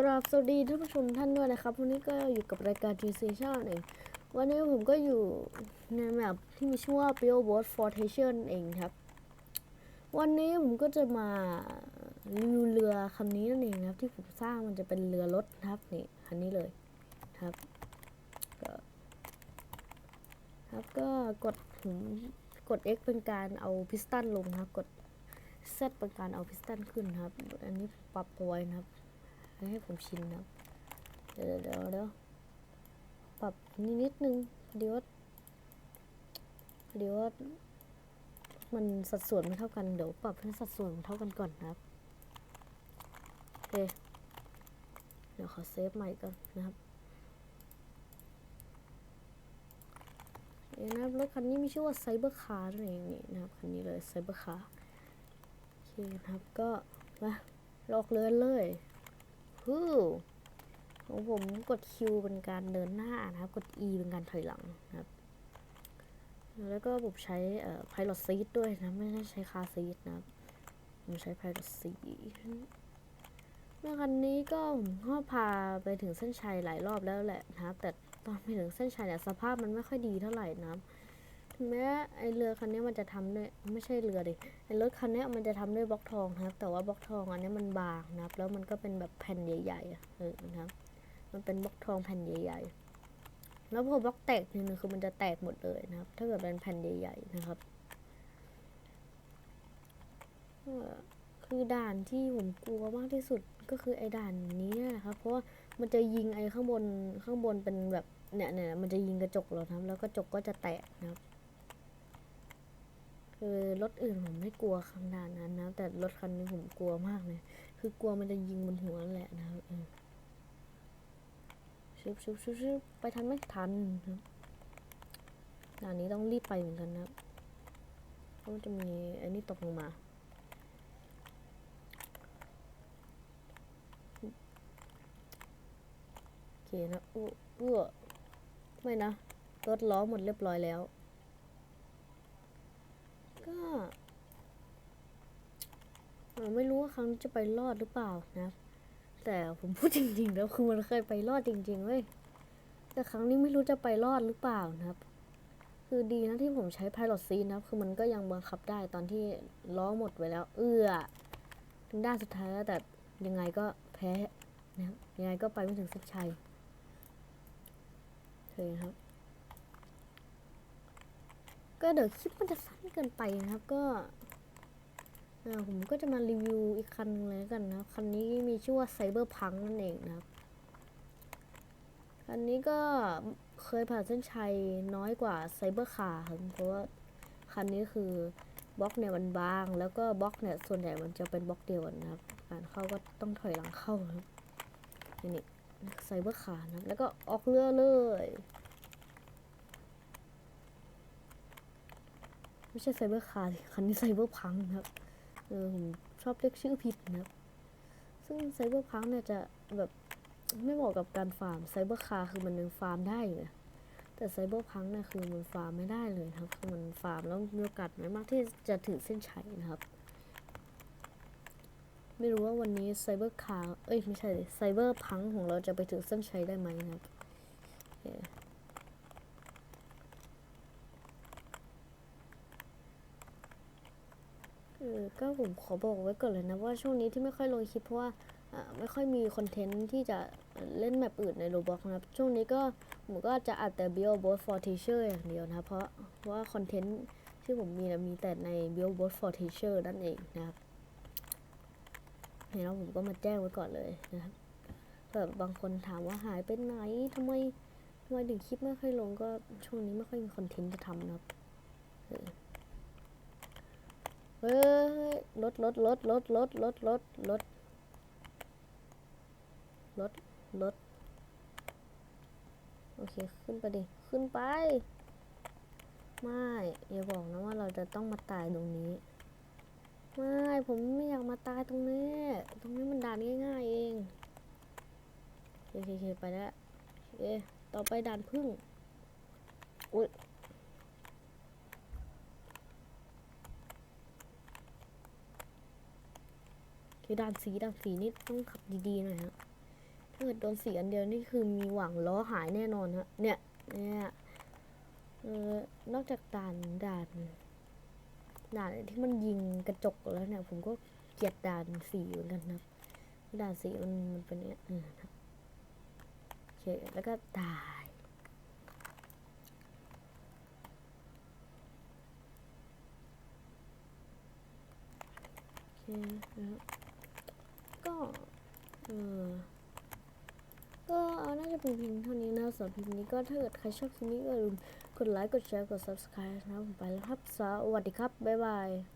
กราบสวัสดีท่านผู้ชมท่านด้วยนะครับ วันนี้ก็อยู่กับรายการ g c c h a n เองวันนี้ผมก็อยู่ในแมปที่มีชื่อว่า b i l l b o a r d Fortation เองครับ วันนี้ผมก็จะมารีวิวเรือคันนี้นั่นเองครับ ที่ผมสร้างมันจะเป็นเรือรถครับนี่คันนี้เลยครับก็ครับก็กดผมกด X เป็นการเอาพิสตันลงครับ กด Z เป็นการเอาพิสตันขึ้นครับ อันนี้ปรับตัวไว้นะครับ ให้ผมชินนะ เดี๋ยวเดี๋ยวเดี๋ยวปรับนิดนิดนึงพอดีว่าพอดีว่ามันสัดส่วนไม่เท่ากัน เดี๋ยวปรับให้สัดส่วนเท่ากันก่อนนะครับโอเคเดี๋ยวขอเซฟใหม่ก่อนนะครับเอนะครับรถคันนี้มีชื่อว่าไซเบอร์คาร์นั่นเองนี่นะครับคันนี้เลยไซเบอร์คาร์โอเคนะครับก็มาลอกเรือนเลย ของผมกด Q เป็นการเดินหน้านะครับ กด E เป็นการถอยหลังนะครับ แล้วก็ผมใช้เอ่อ Pilot Seat ด้วยนะ ไม่ได้ใช้ Car Seat นะครับ ผมใช้ Pilot Seat เมื่อคันนี้ก็ผมก็พาไปถึงเส้นชัยหลายรอบแล้วแหละนะครับ แต่ตอนไปถึงเส้นชัยเนี่ยสภาพมันไม่ค่อยดีเท่าไหร่นะครับ แม้ไอเรือคันนี้มันจะทำด้วยไม่ใช่เรือดิไอรถคันนี้มันจะทำด้วยบล็อกทองครับ แต่ว่าบล็อกทองอันนี้มันบางนะครับ แล้วมันก็เป็นแบบแผ่นใหญ่ๆเออนะครับ มันเป็นบล็อกทองแผ่นใหญ่ ๆ แล้วพอบล็อกแตกทีนึงคือมันจะแตกหมดเลยนะครับ ถ้าเกิดเป็นแผ่นใหญ่ ๆ นะครับคือด่านที่ผมกลัวมากที่สุดก็คือไอ้ด่านนี้เนี่ยนะครับ เพราะว่ามันจะยิงไอ้ข้างบนข้างบนเป็นแบบเนี่ยเนี่ยมันจะยิงกระจกเราครับแล้วกระจกก็จะแตกนะครับ คือรถอื่นผมไม่กลัวขนาดนั้นนะ แต่รถคันนี้ผมกลัวมากเลย คือกลัวมันจะยิงบนหัวแหละนะครับชุบชุบชุบชุบไปทันไม่ทันครับด่านนี้ต้องรีบไปเหมือนกันนะเพราะมันจะมีไอ้นี่ตกลงมาโอเคนะอู้อู้ไม่นะรถล้อหมดเรียบร้อยแล้ว ก็เอ่อไม่รู้ว่าครั้งนี้จะไปรอดหรือเปล่านะ แต่ผมพูดจริงๆแล้วคือมันเคยไปรอดจริงๆเว้ย แต่ครั้งนี้ไม่รู้จะไปรอดหรือเปล่านะครับ คือดีนะที่ผมใช้ Pilot Seat นะครับ คือมันก็ยังบังคับได้ตอนที่ล้อหมดไปแล้ว เอื้อ ถึงด้านสุดท้ายแล้วแต่ยังไงก็แพ้นะครับยังไงก็ไปไม่ถึงเส้นชัยโอเคครับ ก็เดี๋ยวคลิปมันจะสั้นเกินไปนะครับก็ผมก็จะมารีวิวอีกคันหนึงเลยกันนะคันนี้มีชื่อว่าไซเบอร์พังนั่นเองนะครับ คันนี้ก็เคยผ่านเส้นชัยน้อยกว่าไซเบอร์คาร์ครับเพราะว่าคันนี้คือบล็อกเนี่ยมันบาง แล้วก็บล็อกเนี่ยส่วนใหญ่มันจะเป็นบล็อกเดียวกันนะครับการเข้าก็ต้องถอยหลังเข้าครับนี่ไซเบอร์คาร์นะแล้วก็ออกเรือเลย ไม่ใช่ไซเบอร์คาร์สิคันนี้ไซเบอร์พังครับ เออผมชอบเรียกชื่อผิดนะครับ ซึ่งไซเบอร์พังเนี่ยจะแบบไม่เหมาะกับการฟาร์มไซเบอร์คาร์คือมันยังฟาร์มได้อยู่นะแต่ไซเบอร์พังเนี่ยคือมันฟาร์มไม่ได้เลยครับคือมันฟาร์มแล้วมีโอกาสน้อยมากที่จะถึงเส้นชัยนะครับ ไม่รู้ว่าวันนี้ไซเบอร์คาร์เอ้ยไม่ใช่ไซเบอร์พังของเราจะไปถึงเส้นชัยได้ไหมนะครับโเออก็ผมขอบอกไว้ก่อนเลยนะว่าช่วงนี้ที่ไม่ค่อยลงคลิปเพราะว่าไม่ค่อยมีคอนเทนต์ที่จะเล่นแมปอื่นในโรบอกนะครับ ช่วงนี้ก็ผมก็จะอัดแต่ b i o b o t for Teacher อย่างเดียวนะครับเพราะว่าคอนเทนต์ที่ผมมีนะมีแต่ใน b i o b o t for Teacher นั่นเองนะครับเห็นแล้วผมก็มาแจ้งไว้ก่อนเลยนะครับแบบบางคนถามว่าหายไปไหนทำไมทำไมถึงคลิปไม่ค่อยลงก็ช่วงนี้ไม่ค่อยมีคอนเทนต์จะทำนะครับ เฮ้ยรถรถรถรถรถรถรถรถรถรถโอเค ขึ้นไปดิ ขึ้นไป ไม่ อย่าบอกนะว่าเราจะต้องมาตายตรงนี้ ไม่ ผมไม่อยากมาตายตรงนี้ ตรงนี้มันด่านง่ายๆเองโอเคเคไปแล้วเอ๊ต่อไปด่านพึ่งอุ้ย คือด่านสีด่านสีนี่ต้องขับดีๆหน่อยฮะถ้าเกิดโดนสีอันเดียวนี่คือมีหวังล้อหายแน่นอนฮะเนี่ยเนี่ยเออนอกจากด่านด่านด่านที่มันยิงกระจกแล้วเนี่ย ผมก็เกลียดด่านสีเหมือนกันนะด่านสีมันมันเป็นเนี่ยเออนะโอเคแล้วก็ตายโอเคนะครับก็ เออก็เอาน่าจะเป็นเพียงเท่านี้นะสำหรับคลิปนี้ก็ถ้าเกิดใครชอบคลิปนี้ก็อย่าลืมกดไลค์กดแชร์กด subscribe นะผมไปแล้วครับสวัสดีครับ บ๊ายบาย